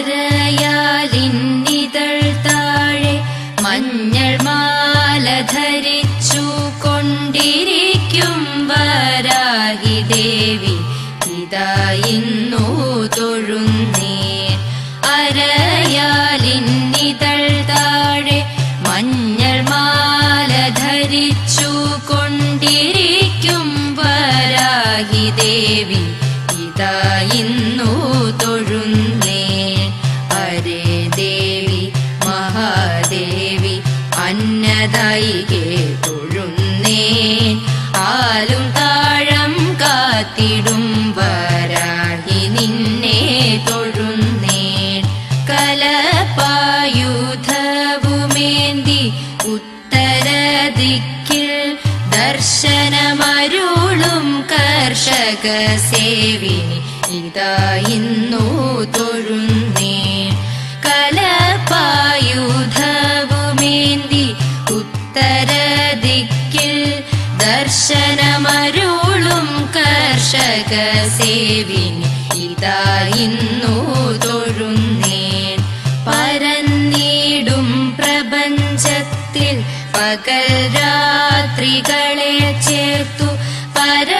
അരയാലിന്നിതൾ താഴെ മഞ്ഞൾ ധരിച്ചു കൊണ്ടിരിക്കും വരാഹി ദേവി. ഇതാ ഇന്നു അരയാലിന്നിതൾ താഴെ മഞ്ഞൾ ധരിച്ചു കൊണ്ടിരിക്കും വരാഹി ദേവി. ഇതാ ഇന്നു തൊഴുന്നേ. അന്നദായികെ തൊഴുന്നേ ആലും താഴം കാത്തിടും വരാഹി നിന്നെ തൊഴുന്നേ കലപായുധവുമേന്തി ഉത്തര ദിക്കിൽ ദർശനമരുളും കർഷക സേവിനി ഇതാ ഇന്നു തൊഴുന്നേ കർഷക ഇതാ ഇന്നു തൊഴുന്നേൻ. പരന്നീടും പ്രപഞ്ചത്തിൽ പകൽ രാത്രികളെ ചേർത്തു പരമഗംഭീരമാകും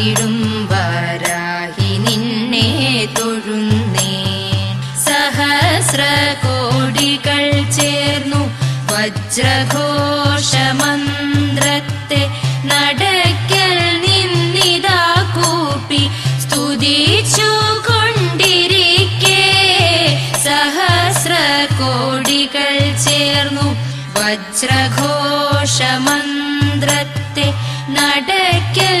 കാത്തിടും വരാഹി നിന്നെ തൊഴുന്നേ സഹസ്ര കോടികൾ ചേർന്നു വജ്രഘോഷമന്ത്രത്തെ നടക്കൽ നിന്നിതാ കൂപ്പി സ്തുതിച്ചു കൊണ്ടിരിക്കേ സഹസ്ര കോടികൾ ചേർന്നു വജ്രഘോഷമന്ത്രത്തെ നടക്കൽ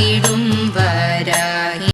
ಕಾಪಾಡಿಡು